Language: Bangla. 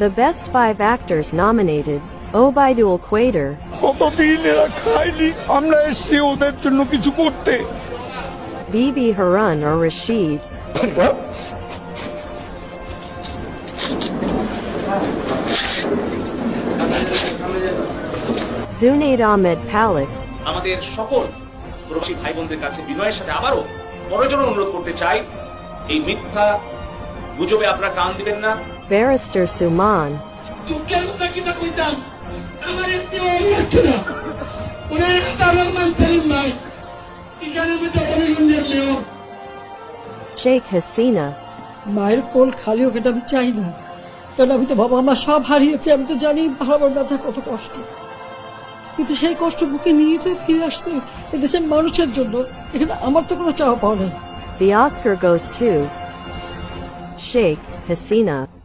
The best five actors nominated Obaidul করতে। Bibi Harun or Rashid, Zunaid Ahmed Palik, আমাদের সকল প্রবাসী ভাই বোনদের কাছে বিনয়ের সাথে আবারও বড়জোর অনুরোধ করতে চাই এই মিথ্যা গুজবে আপনারা কান দিবেন না। Barrister Suman, দুঃখের কথা কিনা কইতাম আমার একটি ছিল উনি তার রহমান সেলিম ভাই। এখানে মধ্যে হবিগঞ্জের মেয়র কোল খালি হোক আমি চাই না। কারণ আমি তো বাবা মা সব হারিয়েছি আমি তো জানি হারাবার ব্যথা কত কষ্ট। কিন্তু সেই কষ্ট বুকে নিয়ে তো ফিরে আসতে এদেশের মানুষের জন্য এখানে আমার তো কোনো চাওয়া পাওয়া নেই। The Oscar goes to Sheikh Hasina.